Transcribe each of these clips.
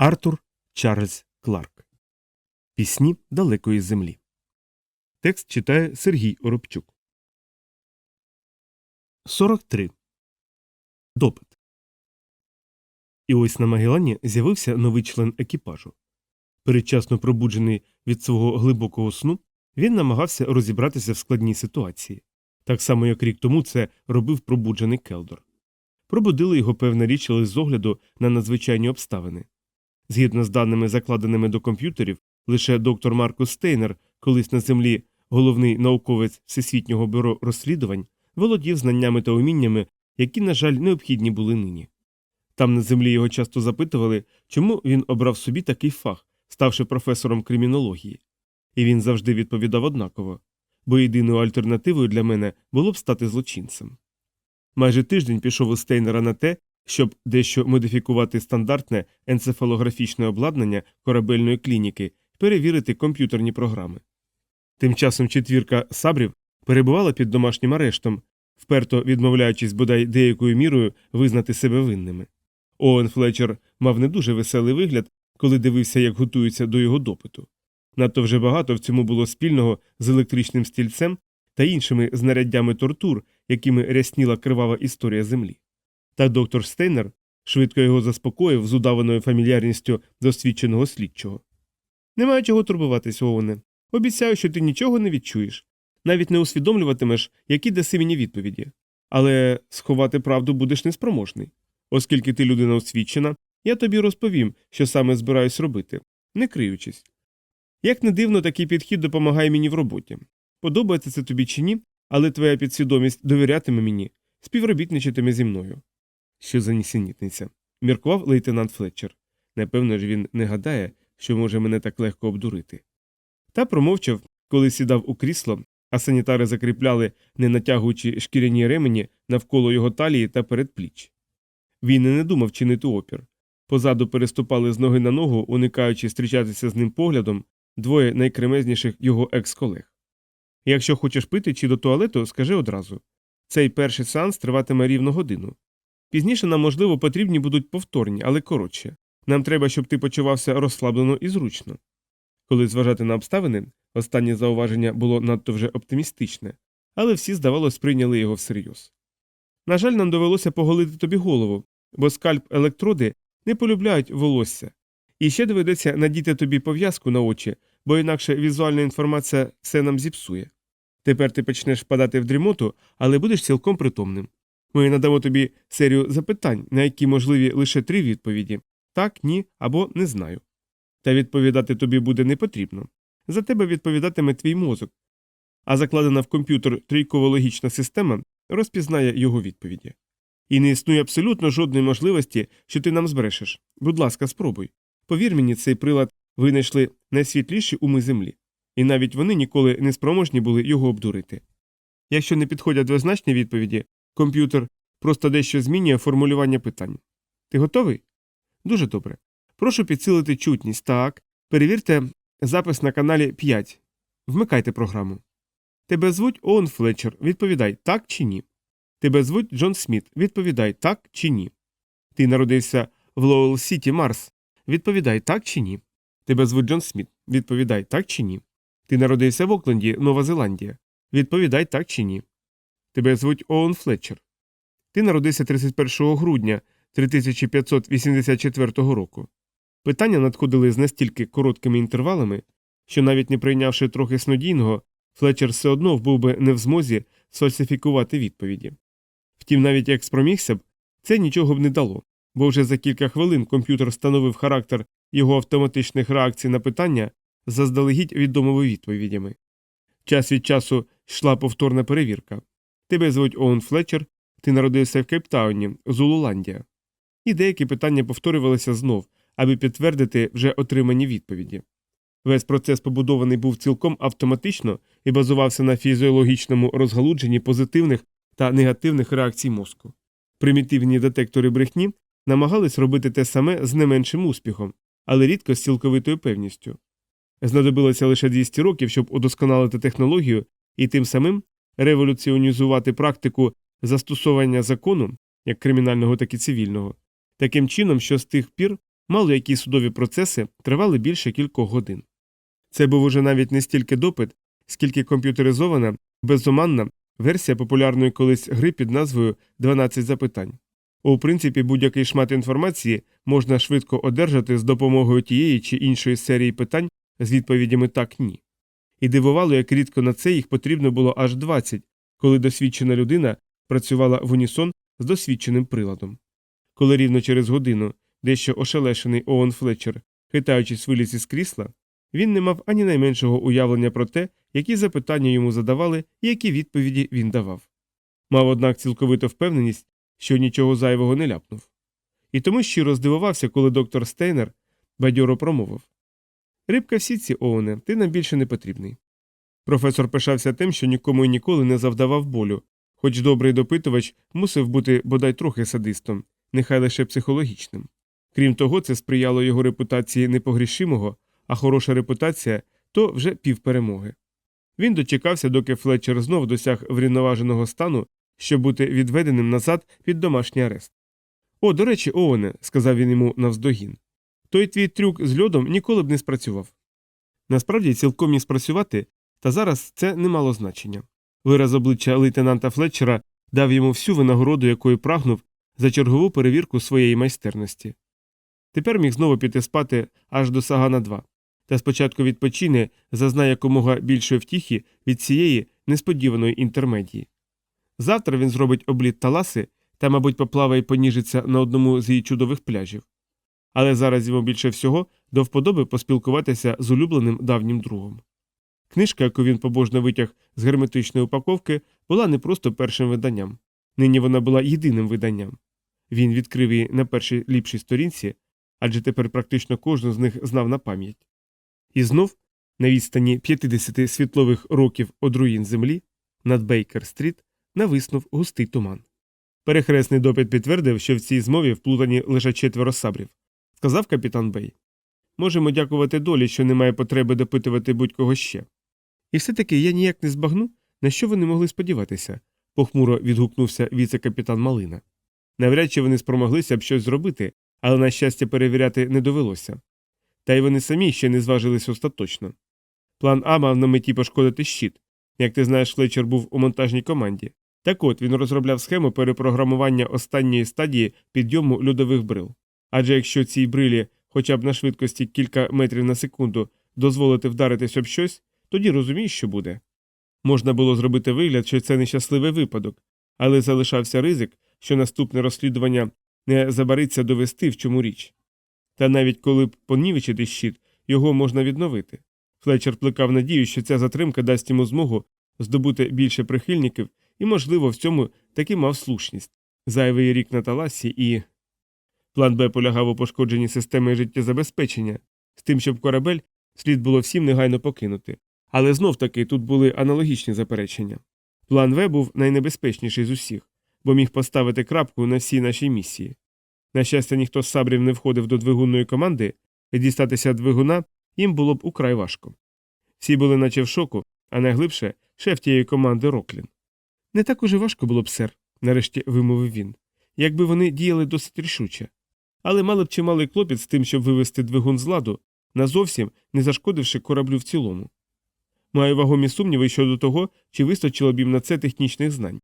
Артур Чарльз Кларк. Пісні далекої землі. Текст читає Сергій Оробчук. 43. Допит. І ось на Магелані з'явився новий член екіпажу. Передчасно пробуджений від свого глибокого сну, він намагався розібратися в складній ситуації. Так само, як рік тому це робив пробуджений Келдор. Пробудили його певна річ лише з огляду на надзвичайні обставини. Згідно з даними, закладеними до комп'ютерів, лише доктор Маркус Стейнер, колись на землі головний науковець Всесвітнього бюро розслідувань, володів знаннями та уміннями, які, на жаль, необхідні були нині. Там на землі його часто запитували, чому він обрав собі такий фах, ставши професором кримінології. І він завжди відповідав однаково, бо єдиною альтернативою для мене було б стати злочинцем. Майже тиждень пішов у Стейнера на те, щоб дещо модифікувати стандартне енцефалографічне обладнання корабельної клініки перевірити комп'ютерні програми. Тим часом четвірка сабрів перебувала під домашнім арештом, вперто відмовляючись бодай деякою мірою визнати себе винними. Оуен Флетчер мав не дуже веселий вигляд, коли дивився, як готуються до його допиту. Надто вже багато в цьому було спільного з електричним стільцем та іншими знаряддями тортур, якими рясніла кривава історія землі. Та доктор Стейнер швидко його заспокоїв з удаваною фамільярністю досвідченого слідчого. Немає чого турбуватись, Оуене. Обіцяю, що ти нічого не відчуєш, навіть не усвідомлюватимеш, які даси мені відповіді. Але сховати правду будеш неспроможний. Оскільки ти людина освічена, я тобі розповім, що саме збираюсь робити, не криючись. Як не дивно, такий підхід допомагає мені в роботі. Подобається це тобі чи ні, але твоя підсвідомість довірятиме мені, співробітничатиме зі мною. Що за нісенітниця? міркував лейтенант Флетчер. Напевно ж, він не гадає, що може мене так легко обдурити. Та промовчав, коли сідав у крісло, а санітари закріпляли, не натягуючи шкіряні ремені навколо його талії та передпліч. Він і не думав чинити опір. Позаду переступали з ноги на ногу, уникаючи зустрічатися з ним поглядом двоє найкремезніших його екс-колег. Якщо хочеш пити чи до туалету, скажи одразу цей перший сеанс триватиме рівно годину. Пізніше нам, можливо, потрібні будуть повторні, але коротше. Нам треба, щоб ти почувався розслаблено і зручно. Коли зважати на обставини, останнє зауваження було надто вже оптимістичне, але всі, здавалось, прийняли його всерйоз. На жаль, нам довелося поголити тобі голову, бо скальп електроди не полюбляють волосся, і ще доведеться надіти тобі пов'язку на очі, бо інакше візуальна інформація все нам зіпсує. Тепер ти почнеш впадати в дрімоту, але будеш цілком притомним. Ми надамо тобі серію запитань, на які можливі лише три відповіді так, ні або не знаю. Та відповідати тобі буде не потрібно. За тебе відповідатиме твій мозок, а закладена в комп'ютер трійково-логічна система розпізнає його відповіді. І не існує абсолютно жодної можливості, що ти нам збрешеш. Будь ласка, спробуй. Повір мені, цей прилад винайшли найсвітліші уми землі, і навіть вони ніколи не спроможні були його обдурити. Якщо не підходять двозначні відповіді, комп'ютер просто дещо змінює формулювання питань. Ти готовий? Дуже добре. Прошу підсилити чутність. Так. Перевірте запис на каналі 5. Вмикайте програму. Тебе звуть Оуен Флетчер. Відповідай так чи ні. Тебе звуть Джон Сміт. Відповідай так чи ні. Ти народився в Лоуел Сіті, Марс. Відповідай так чи ні. Тебе звуть Джон Сміт. Відповідай так чи ні. Ти народився в Окленді, Нова Зеландія. Відповідай так чи ні. Тебе звуть Оуен Флетчер. Ти народився 31 грудня 3584 року. Питання надходили з настільки короткими інтервалами, що навіть не прийнявши трохи снодійного, Флетчер все одно був би не в змозі сфальсифікувати відповіді. Втім, навіть як спромігся б, це нічого б не дало, бо вже за кілька хвилин комп'ютер встановив характер його автоматичних реакцій на питання заздалегідь відомими відповідями. Час від часу йшла повторна перевірка. Тебе звуть Оуен Флетчер, ти народився в Кейптауні, Зулуландія. І деякі питання повторювалися знов, аби підтвердити вже отримані відповіді. Весь процес побудований був цілком автоматично і базувався на фізіологічному розгалудженні позитивних та негативних реакцій мозку. Примітивні детектори брехні намагались робити те саме з не меншим успіхом, але рідко з цілковитою певністю. Знадобилося лише 200 років, щоб удосконалити технологію і тим самим революціонізувати практику застосування закону, як кримінального, так і цивільного, таким чином, що з тих пір мало які судові процеси тривали більше кількох годин. Це був уже навіть не стільки допит, скільки комп'ютеризована, безоманна версія популярної колись гри під назвою «12 запитань. У принципі, будь-який шмат інформації можна швидко одержати з допомогою тієї чи іншої серії питань з відповідями так ні. І дивувало, як рідко на це їх потрібно було аж 20, коли досвідчена людина працювала в унісон з досвідченим приладом. Коли рівно через годину, дещо ошелешений Оуен Флетчер, хитаючись виліз із крісла, він не мав ані найменшого уявлення про те, які запитання йому задавали і які відповіді він давав. Мав, однак, цілковиту впевненість, що нічого зайвого не ляпнув. І тому щиро здивувався, коли доктор Стейнер бадьоро промовив Рибка в сітці, Оуне, ти нам більше не потрібний. Професор пишався тим, що нікому і ніколи не завдавав болю, хоч добрий допитувач мусив бути бодай трохи садистом, нехай лише психологічним. Крім того, це сприяло його репутації непогрішимого, а хороша репутація то вже півперемоги. Він дочекався, доки Флетчер знов досяг врівноваженого стану, щоб бути відведеним назад під домашній арест. О, до речі, Оуене, сказав він йому навздогін. Той твій трюк з льодом ніколи б не спрацював. Насправді цілком міг спрацювати, та зараз це не мало значення. Вираз обличчя лейтенанта Флетчера дав йому всю винагороду, якої прагнув за чергову перевірку своєї майстерності. Тепер міг знову піти спати аж до Сагана 2 та спочатку відпочине, зазнає якомога більшої втіхи від цієї несподіваної інтермедії. Завтра він зробить обліт таласи та, мабуть, поплаває і поніжиться на одному з її чудових пляжів. Але зараз йому більше всього до вподоби поспілкуватися з улюбленим давнім другом. Книжка, яку він побожно витяг з герметичної упаковки, була не просто першим виданням. Нині вона була єдиним виданням. Він відкрив її на першій ліпшій сторінці, адже тепер практично кожен з них знав на пам'ять. І знов, на відстані 50 світлових років од руїн землі, над Бейкер-стріт нависнув густий туман. Перехресний допит підтвердив, що в цій змові вплутані лише четверо сабрів, сказав капітан Бей. Можемо дякувати долі, що немає потреби допитувати будь-кого ще. І все таки я ніяк не збагну, на що вони могли сподіватися, похмуро відгукнувся віце-капітан Малина. Навряд чи вони спромоглися б щось зробити, але, на щастя, перевіряти не довелося. Та й вони самі ще не зважились остаточно. План А мав на меті пошкодити щит. Як ти знаєш, Флетчер був у монтажній команді. Так от він розробляв схему перепрограмування останньої стадії підйому льодових брил. Адже якщо цій брилі, хоча б на швидкості кілька метрів на секунду, дозволити вдаритись об щось, тоді розумієш, що буде. Можна було зробити вигляд, що це нещасливий випадок, але залишався ризик, що наступне розслідування не забариться довести, в чому річ. Та навіть коли б понівечити щит, його можна відновити. Флетчер плекав надію, що ця затримка дасть йому змогу здобути більше прихильників, і, можливо, в цьому таки мав слушність зайвий рік на таласі і. План Б полягав у пошкодженні системи життєзабезпечення, з тим, щоб корабель слід було всім негайно покинути. Але знов таки тут були аналогічні заперечення. План В був найнебезпечніший з усіх, бо міг поставити крапку на всій нашій місії. На щастя, ніхто з сабрів не входив до двигунної команди, і дістатися двигуна їм було б украй важко. Всі були наче в шоку, а найглибше шеф тієї команди Роклін. Не так уже важко було б, сер, нарешті вимовив він, якби вони діяли досить рішуче. Але мали б чималий клопіт з тим, щоб вивести двигун з ладу, назовсім не зашкодивши кораблю в цілому. Маю вагомі сумніви щодо того, чи вистачило б їм на це технічних знань.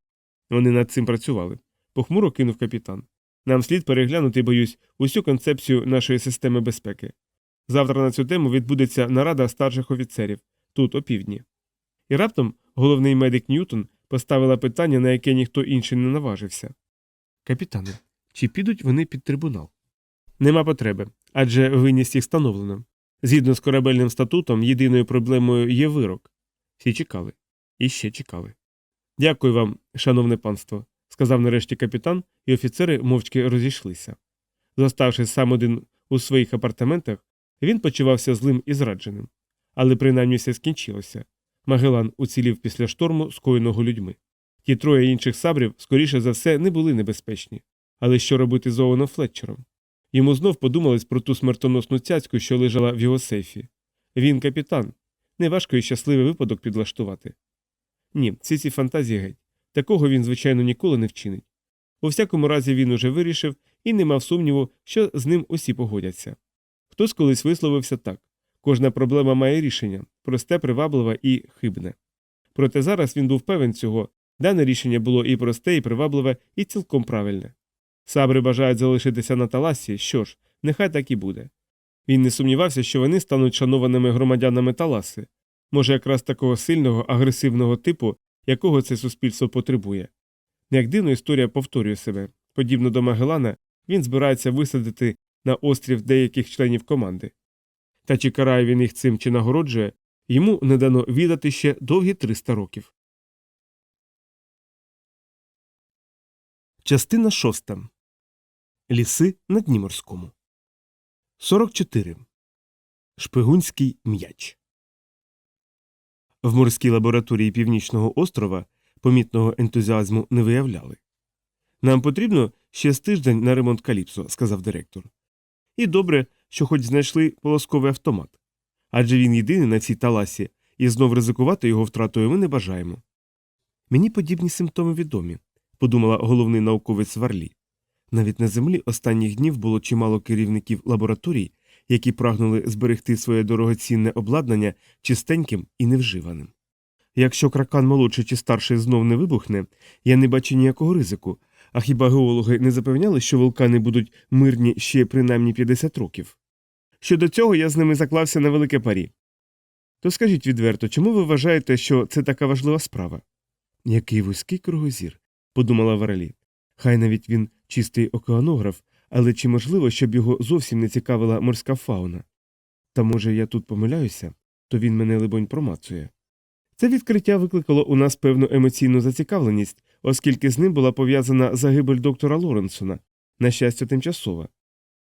Вони над цим працювали. Похмуро кинув капітан. Нам слід переглянути, боюсь, усю концепцію нашої системи безпеки. Завтра на цю тему відбудеться нарада старших офіцерів тут, опівдні. І раптом головний медик Ньютон поставила питання, на яке ніхто інший не наважився. Капітане, чи підуть вони під трибунал? Нема потреби, адже винність їх встановлено. Згідно з корабельним статутом, єдиною проблемою є вирок. Всі чекали. І ще чекали. Дякую вам, шановне панство, сказав нарешті капітан, і офіцери мовчки розійшлися. Зоставшись сам один у своїх апартаментах, він почувався злим і зрадженим. Але принаймні все скінчилося. Магелан уцілів після шторму, скоєного людьми. Ті троє інших сабрів, скоріше за все, не були небезпечні. Але що робити з Оуеном Флетчером? Йому знов подумалось про ту смертоносну цяцьку, що лежала в його сейфі. Він капітан. Неважко і щасливий випадок підлаштувати. Ні, всі ці фантазії геть. Такого він, звичайно, ніколи не вчинить. У всякому разі, він уже вирішив і не мав сумніву, що з ним усі погодяться. Хтось колись висловився так кожна проблема має рішення просте, привабливе і хибне. Проте зараз він був певен цього, дане рішення було і просте, і привабливе, і цілком правильне. Сабри бажають залишитися на таласі, що ж, нехай так і буде. Він не сумнівався, що вони стануть шанованими громадянами таласи, може, якраз такого сильного, агресивного типу, якого це суспільство потребує. Як дивно історія повторює себе. Подібно до Магелана, він збирається висадити на острів деяких членів команди. Та чи карає він їх цим чи нагороджує, йому не дано віддати ще довгі 300 років. Частина шоста. Ліси на Дніморському. 44. Шпигунський м'яч. В морській лабораторії Північного острова помітного ентузіазму не виявляли. Нам потрібно ще з тиждень на ремонт каліпсо, сказав директор. І добре, що хоч знайшли полосковий автомат. Адже він єдиний на цій таласі, і знов ризикувати його втратою ми не бажаємо. Мені подібні симптоми відомі, подумала головний науковець Варлі. Навіть на землі останніх днів було чимало керівників лабораторій, які прагнули зберегти своє дорогоцінне обладнання чистеньким і невживаним. Якщо кракан молодший чи старший знов не вибухне, я не бачу ніякого ризику, а хіба геологи не запевняли, що вулкани будуть мирні ще принаймні 50 років? Щодо цього я з ними заклався на велике парі. То скажіть відверто, чому ви вважаєте, що це така важлива справа? Який вузький кругозір, подумала Варелі. Хай навіть він чистий океанограф, але чи можливо, щоб його зовсім не цікавила морська фауна? Та може я тут помиляюся, то він мене, либонь, промацує. Це відкриття викликало у нас певну емоційну зацікавленість, оскільки з ним була пов'язана загибель доктора Лоренсона, на щастя, тимчасова.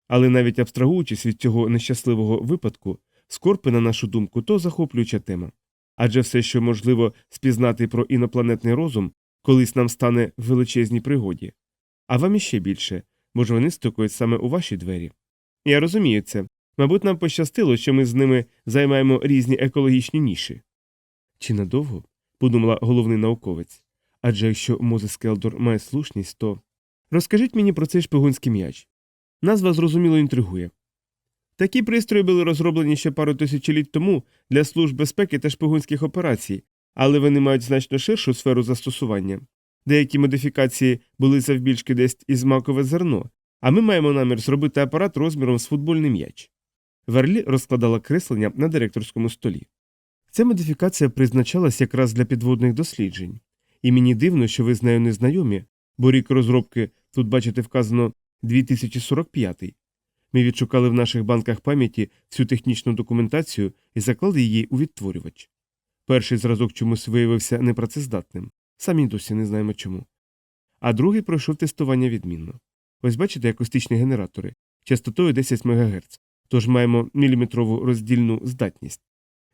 Але навіть абстрагуючись від цього нещасливого випадку, скорпи, на нашу думку, то захоплююча тема. Адже все, що можливо спізнати про інопланетний розум, колись нам стане в величезній пригоді. А вам іще більше, може вони стукають саме у ваші двері. Я розумію це. Мабуть, нам пощастило, що ми з ними займаємо різні екологічні ніші. Чи надовго? подумала головний науковець. Адже якщо Мозес Келдор має слушність, то. Розкажіть мені про цей шпигунський м'яч. Назва зрозуміло інтригує. Такі пристрої були розроблені ще пару тисячоліть тому для служб безпеки та шпигунських операцій, але вони мають значно ширшу сферу застосування. Деякі модифікації були завбільшки десь із макове зерно, а ми маємо намір зробити апарат розміром з футбольний м'яч. Верлі розкладала креслення на директорському столі. Ця модифікація призначалась якраз для підводних досліджень, і мені дивно, що ви з нею не знайомі, бо рік розробки тут, бачите, вказано 2045. Ми відшукали в наших банках пам'яті всю технічну документацію і заклали її у відтворювач. Перший зразок чомусь виявився непрацездатним, самі досі не знаємо чому. А другий пройшов тестування відмінно. Ось бачите акустичні генератори частотою 10 МГц, тож маємо міліметрову роздільну здатність.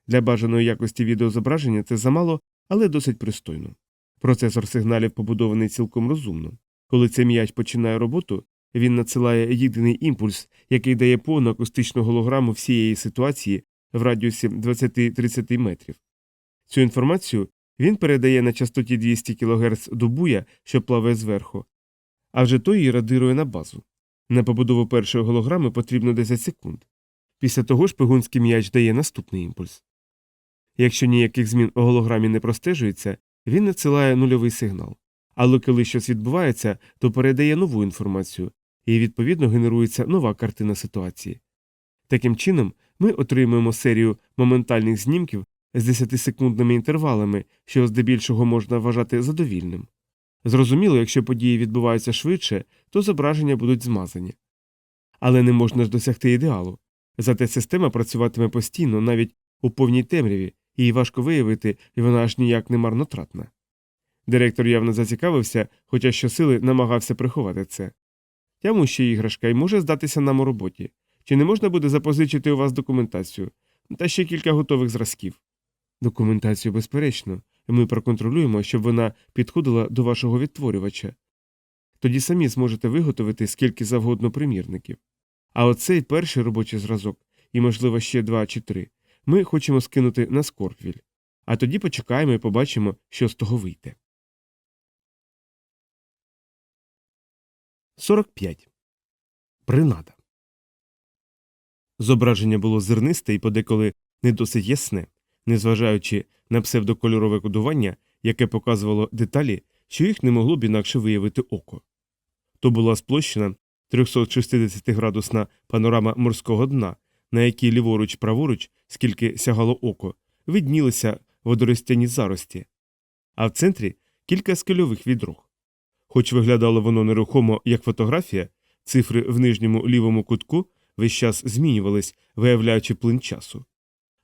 Для бажаної якості відеозображення це замало, але досить пристойно. Процесор сигналів побудований цілком розумно. Коли цей м'яч починає роботу, він надсилає єдиний імпульс, який дає повну акустичну голограму всієї ситуації в радіусі 20-30 метрів. Цю інформацію він передає на частоті 200 кГц до буя, що плаває зверху, а вже той її радирує на базу. На побудову першої голограми потрібно 10 секунд. Після того шпигунський м'яч дає наступний імпульс. Якщо ніяких змін у голограмі не простежується, він надсилає нульовий сигнал. Але коли щось відбувається, то передає нову інформацію, і відповідно генерується нова картина ситуації. Таким чином, ми отримуємо серію моментальних знімків з 10-секундними інтервалами, що здебільшого можна вважати задовільним. Зрозуміло, якщо події відбуваються швидше, то зображення будуть змазані. Але не можна ж досягти ідеалу. Зате система працюватиме постійно, навіть у повній темряві, її важко виявити, і вона аж ніяк не марнотратна. Директор явно зацікавився, хоча щосили намагався приховати це. Тяму ще іграшка і може здатися нам у роботі. Чи не можна буде запозичити у вас документацію та ще кілька готових зразків? Документацію, безперечно, ми проконтролюємо, щоб вона підходила до вашого відтворювача. Тоді самі зможете виготовити скільки завгодно примірників. А оцей перший робочий зразок, і, можливо, ще два чи три, ми хочемо скинути на Скорпвіль. А тоді почекаємо і побачимо, що з того вийде. 45. принада. Зображення було зернисте і подеколи не досить ясне, незважаючи на псевдокольорове кодування, яке показувало деталі, що їх не могло б інакше виявити око. То була сплощена 360-градусна панорама морського дна, на якій ліворуч праворуч, скільки сягало око, виднілися водоростяні зарості, а в центрі кілька скельових відрог. Хоч виглядало воно нерухомо як фотографія, цифри в нижньому лівому кутку весь час змінювались, виявляючи плин часу.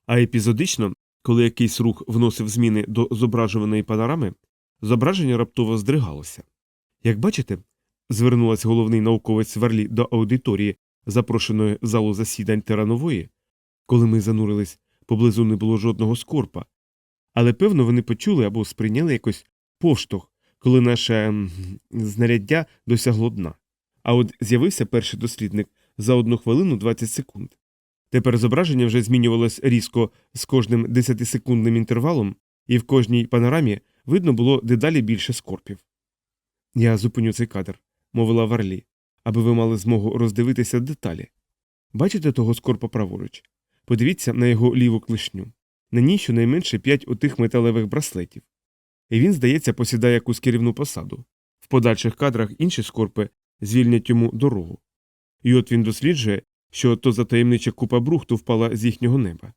А епізодично, коли якийсь рух вносив зміни до зображуваної панорами, зображення раптово здригалося. Як бачите, звернулась головний науковець Варлі до аудиторії, запрошеної в залу засідань теранової, коли ми занурились, поблизу не було жодного скорпа. Але певно вони почули або сприйняли якось повштовх, коли наше ем, знаряддя досягло дна. А от з'явився перший дослідник за одну хвилину 20 секунд. Тепер зображення вже змінювалось різко з кожним 10-секундним інтервалом, і в кожній панорамі видно було дедалі більше скорпів. Я зупиню цей кадр, мовила Варлі, аби ви мали змогу роздивитися деталі. Бачите того скорпа праворуч? Подивіться на його ліву клишню. На ній щонайменше п'ять отих металевих браслетів. І він, здається, посідає якусь керівну посаду. В подальших кадрах інші скорпи звільнять йому дорогу. І от він досліджує, що то за таємнича купа брухту впала з їхнього неба.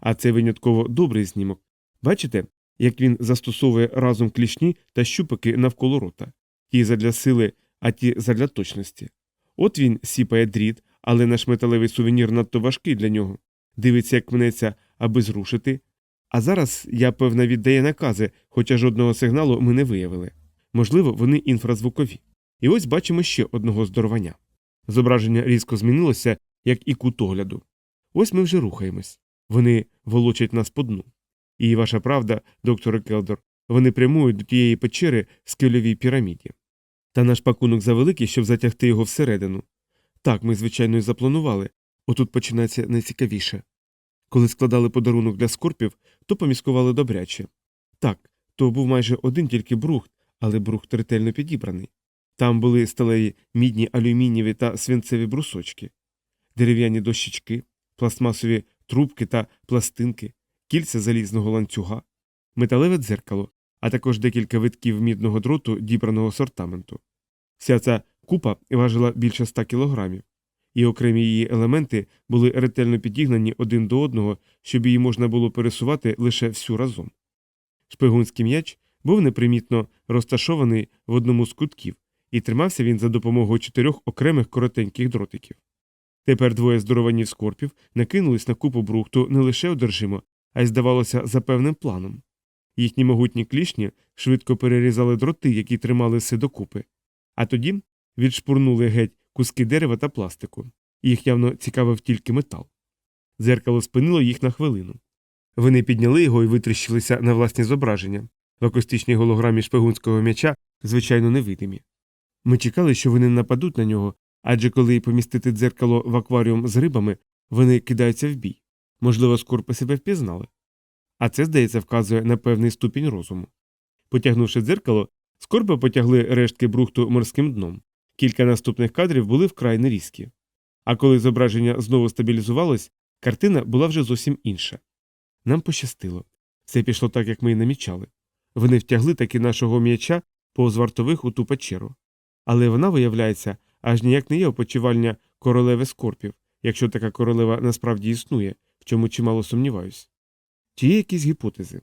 А це винятково добрий знімок. Бачите, як він застосовує разом клішні та щупики навколо рота, ті задля сили, а ті задля точності. От він сіпає дріт, але наш металевий сувенір надто важкий для нього. Дивиться, як мнеться, аби зрушити. А зараз я, певно, віддає накази, хоча жодного сигналу ми не виявили. Можливо, вони інфразвукові. І ось бачимо ще одного здорованя. Зображення різко змінилося, як і кут огляду. Ось ми вже рухаємось. Вони волочать нас по дну. І ваша правда, доктор Келдор, вони прямують до тієї печери в скельовій піраміді. Та наш пакунок завеликий, щоб затягти його всередину. Так, ми, звичайно, і запланували. Отут починається найцікавіше. Коли складали подарунок для скорпів, то поміскували добряче. Так, то був майже один тільки брухт, але брухт ретельно підібраний. Там були сталеві мідні алюмінієві та свинцеві брусочки, дерев'яні дощечки, пластмасові трубки та пластинки, кільця залізного ланцюга, металеве дзеркало, а також декілька витків мідного дроту дібраного сортаменту. Вся ця купа важила більше ста кілограмів, і окремі її елементи були ретельно підігнані один до одного, щоб її можна було пересувати лише всю разом. Шпигунський м'яч був непримітно розташований в одному з кутків, і тримався він за допомогою чотирьох окремих коротеньких дротиків. Тепер двоє здорованів скорпів накинулись на купу брухту не лише одержимо, а й, здавалося, за певним планом. Їхні могутні клішні швидко перерізали дроти, які тримали все докупи, а тоді відшпурнули геть куски дерева та пластику. Їх явно цікавив тільки метал. Дзеркало спинило їх на хвилину. Вони підняли його і витріщилися на власні зображення. В акустичній голограмі шпигунського м'яча, звичайно, невидимі. Ми чекали, що вони нападуть на нього, адже коли помістити дзеркало в акваріум з рибами, вони кидаються в бій. Можливо, скорпи себе впізнали. А це, здається, вказує на певний ступінь розуму. Потягнувши дзеркало, скорпи потягли рештки брухту морським дном. Кілька наступних кадрів були вкрай нерізкі. А коли зображення знову стабілізувалось, картина була вже зовсім інша. Нам пощастило. Все пішло так, як ми і намічали. Вони втягли таки нашого м'яча повз вартових у ту печеру. Але вона, виявляється, аж ніяк не є опочивальня королеви скорпів, якщо така королева насправді існує, в чому чимало сумніваюсь. Чи є якісь гіпотези?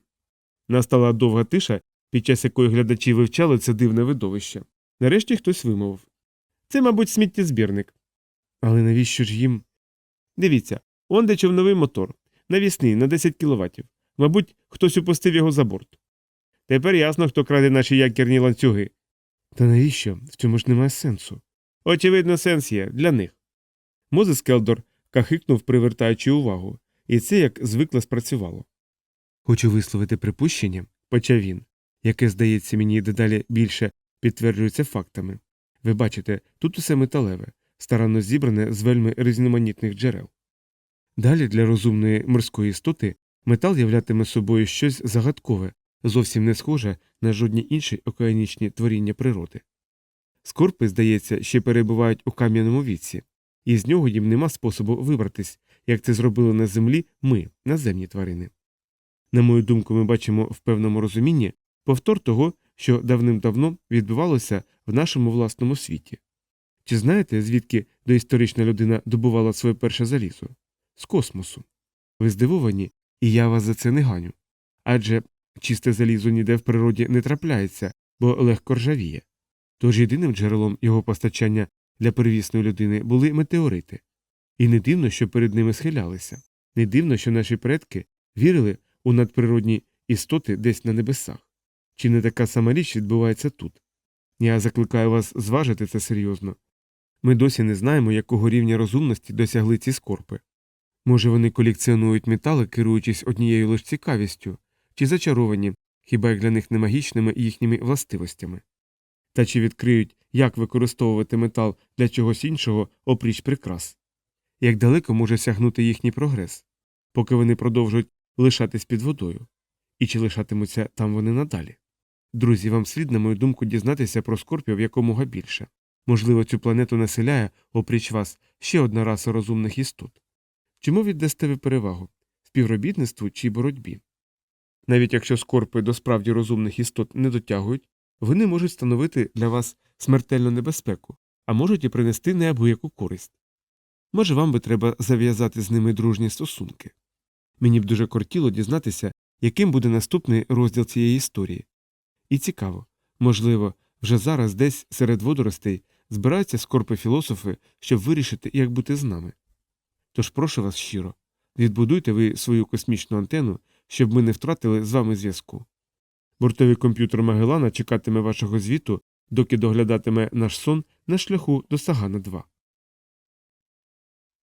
Настала довга тиша, під час якої глядачі вивчали це дивне видовище. Нарешті хтось вимовив Це, мабуть, сміттєзбірник. Але навіщо ж їм? Дивіться, он де човновий мотор, навісний на 10 кіловатів. Мабуть, хтось упустив його за борт. Тепер ясно, хто краде наші якірні ланцюги. Та навіщо? В цьому ж немає сенсу. Очевидно, сенс є для них. Мозес Келдор кахикнув, привертаючи увагу, і це як звикло спрацювало. Хочу висловити припущення, почав він, яке, здається, мені дедалі більше підтверджується фактами. Ви бачите, тут усе металеве, старанно зібране з вельми різноманітних джерел. Далі для розумної морської істоти метал являтиме собою щось загадкове, зовсім не схоже на жодні інші океанічні творіння природи. Скорпи, здається, ще перебувають у кам'яному віці, і з нього їм нема способу вибратись, як це зробили на землі ми, наземні тварини. На мою думку, ми бачимо в певному розумінні повтор того, що давним-давно відбувалося в нашому власному світі. Чи знаєте, звідки доісторична людина добувала своє перше залізо? З космосу. Ви здивовані, і я вас за це не ганю. Адже чисте залізо ніде в природі не трапляється, бо легко ржавіє. Тож єдиним джерелом його постачання для первісної людини були метеорити. І не дивно, що перед ними схилялися, не дивно, що наші предки вірили у надприродні істоти десь на небесах. Чи не така сама річ відбувається тут? Я закликаю вас зважити це серйозно. Ми досі не знаємо, якого рівня розумності досягли ці скорпи. Може, вони колекціонують метали, керуючись однією лише цікавістю, чи зачаровані, хіба як для них не магічними їхніми властивостями. Та чи відкриють, як використовувати метал для чогось іншого опріч прикрас? Як далеко може сягнути їхній прогрес, поки вони продовжують лишатись під водою? І чи лишатимуться там вони надалі? Друзі, вам слід, на мою думку, дізнатися про скорпів якомога більше. Можливо, цю планету населяє, опріч вас, ще одна раса розумних істот. Чому віддасте ви перевагу співробітництву чи боротьбі? Навіть якщо скорпи до справді розумних істот не дотягують, вони можуть становити для вас смертельну небезпеку, а можуть і принести неабияку користь. Може, вам би треба зав'язати з ними дружні стосунки. Мені б дуже кортіло дізнатися, яким буде наступний розділ цієї історії. І цікаво, можливо, вже зараз десь серед водоростей збираються скорпи філософи, щоб вирішити, як бути з нами. Тож прошу вас щиро, відбудуйте ви свою космічну антенну, щоб ми не втратили з вами зв'язку. Бортовий комп'ютер Магелана чекатиме вашого звіту, доки доглядатиме наш сон на шляху до Сагана 2.